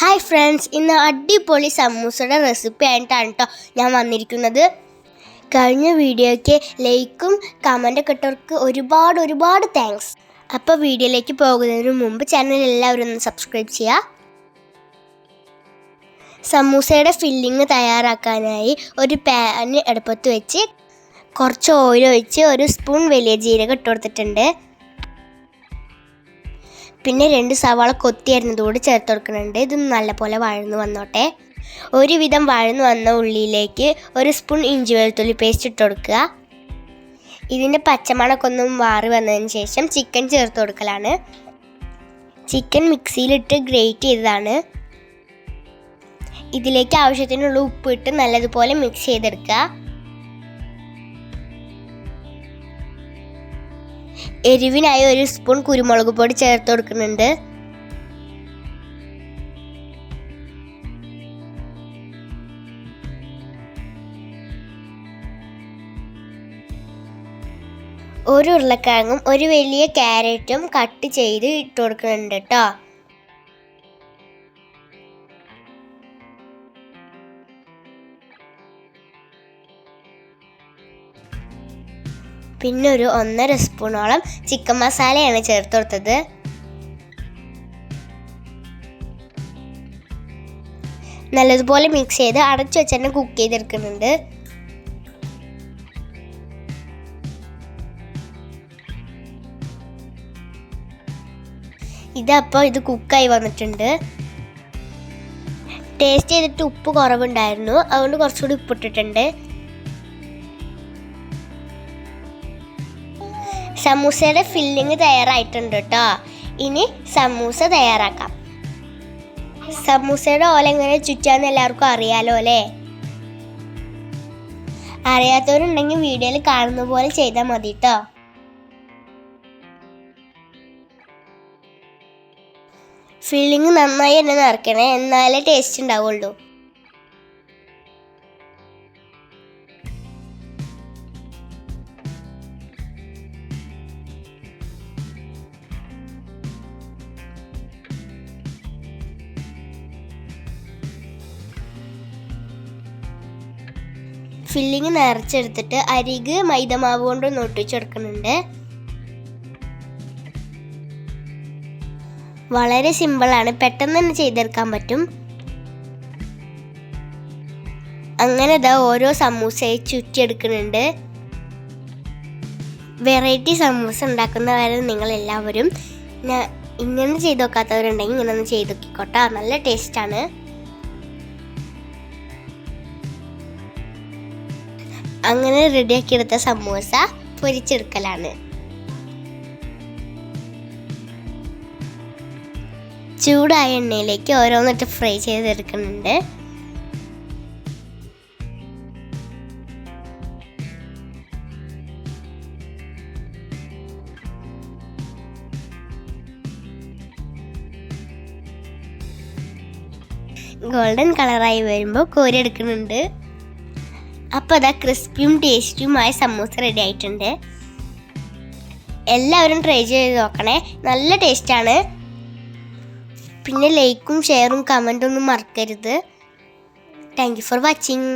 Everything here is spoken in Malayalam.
ഹായ് ഫ്രണ്ട്സ് ഇന്ന് അടിപൊളി സമൂസയുടെ റെസിപ്പി ആയിട്ടാണ് കേട്ടോ ഞാൻ വന്നിരിക്കുന്നത്. കഴിഞ്ഞ വീഡിയോയ്ക്ക് ലൈക്കും കമന്റൊക്കെ ഇട്ടവർക്ക് ഒരുപാട് ഒരുപാട് താങ്ക്സ് അപ്പോൾ വീഡിയോയിലേക്ക് പോകുന്നതിന് മുമ്പ് ചാനൽ എല്ലാവരും ഒന്ന് സബ്സ്ക്രൈബ് ചെയ്യുക സമൂസയുടെ ഫില്ലിങ് തയ്യാറാക്കാനായി ഒരു പാന് അടുപ്പത്ത് വെച്ച് കുറച്ച് ഓയിൽ ഒഴിച്ച് ഒരു സ്പൂൺ വലിയ ജീരകം ഇട്ട് കൊടുത്തിട്ടുണ്ട്. പിന്നെ രണ്ട് സവാള കൊത്തി അരിഞ്ഞതുകൂടി ചേർത്ത് കൊടുക്കുന്നുണ്ട്. ഇത് നല്ലപോലെ വഴന്നു വന്നോട്ടെ. ഒരുവിധം വഴന്നു വന്ന ഉള്ളിയിലേക്ക് ഒരു സ്പൂൺ ഇഞ്ചി വെളുത്തുള്ളി പേസ്റ്റ് ഇട്ട് കൊടുക്കുക. ഇതിന്റെ പച്ചമണമൊക്കെ മാറി വന്നതിന് ശേഷം ചിക്കൻ ചേർത്ത് കൊടുക്കലാണ്. ചിക്കൻ മിക്സിയിലിട്ട് ഗ്രേറ്റ് ചെയ്തതാണ്. ഇതിലേക്ക് ആവശ്യത്തിനുള്ള ഉപ്പ് ഇട്ട് നല്ലതുപോലെ മിക്സ് ചെയ്തെടുക്കുക. എരിവിനായി ഒരു സ്പൂൺ കുരുമുളക് പൊടി ചേർത്ത് കൊടുക്കുന്നുണ്ട്. ഒരു ഉരുളക്കിഴങ്ങും ഒരു വലിയ ക്യാരറ്റും കട്ട് ചെയ്ത് ഇട്ട് കൊടുക്കുന്നുണ്ട് കേട്ടോ പിന്നെ ഒരു ഒന്നര സ്പൂണോളം ചിക്കൻ മസാലയാണ് ചേർത്ത് കൊടുത്തത്. നല്ലതുപോലെ മിക്സ് ചെയ്ത് അടച്ചു വെച്ച് തന്നെ കുക്ക് ചെയ്തെടുക്കുന്നുണ്ട്. ഇതപ്പോൾ ഇത് കുക്കായി വന്നിട്ടുണ്ട്. ടേസ്റ്റ് ചെയ്തിട്ട് ഉപ്പ് കുറവുണ്ടായിരുന്നു. അതുകൊണ്ട് കുറച്ചുകൂടി ഉപ്പിട്ടിട്ടുണ്ട്. സമൂസയുടെ ഫില്ലിങ് തയ്യാറായിട്ടുണ്ട് കേട്ടോ ഇനി സമൂസ തയ്യാറാക്കാം. സമൂസയുടെ ഓല എങ്ങനെ ചുറ്റാന്ന് എല്ലാവർക്കും അറിയാലോ അല്ലേ? അറിയാത്തവരുണ്ടെങ്കിൽ വീഡിയോയിൽ കാണുന്ന പോലെ ചെയ്താൽ മതി കേട്ടോ ഫില്ലിങ് നന്നായി തന്നെ നിറയ്ക്കണേ. എന്നാലേ ടേസ്റ്റ് ഉണ്ടാവുള്ളൂ. ഫില്ലിങ് നിറച്ചെടുത്തിട്ട് അരിക് മൈദമാവ് കൊണ്ട് ഒന്ന് ഒട്ടിച്ചെടുക്കുന്നുണ്ട് വളരെ സിമ്പിളാണ് പെട്ടെന്ന് തന്നെ ചെയ്തെടുക്കാൻ പറ്റും. അങ്ങനെ ഇതാ ഓരോ സമൂസയെ ചുറ്റിയെടുക്കുന്നുണ്ട്. വെറൈറ്റി സമൂസ ഉണ്ടാക്കുന്നവരെ നിങ്ങൾ എല്ലാവരും ഇങ്ങനെ ചെയ്ത് നോക്കാത്തവരുണ്ടെങ്കിൽ ഇങ്ങനെ ഒന്ന് ചെയ്തു നോക്കിക്കോട്ടെ. നല്ല ടേസ്റ്റാണ് അങ്ങനെ റെഡിയാക്കി എടുത്ത സമൂസ പൊരിച്ചെടുക്കലാണ്. ചൂടായ എണ്ണയിലേക്ക് ഓരോന്നിട്ട് ഫ്രൈ ചെയ്തെടുക്കുന്നുണ്ട്. ഗോൾഡൻ കളറായി വരുമ്പോൾ കോരിയെടുക്കുന്നുണ്ട് അപ്പോൾ അതാ ക്രിസ്പിയും ടേസ്റ്റിയുമായ സമൂസ റെഡി ആയിട്ടുണ്ട്. എല്ലാവരും ട്രൈ ചെയ്ത് നോക്കണേ. നല്ല ടേസ്റ്റാണ് പിന്നെ ലൈക്കും ഷെയറും കമന്റും ഒന്നും മറക്കരുത്. Thank you for watching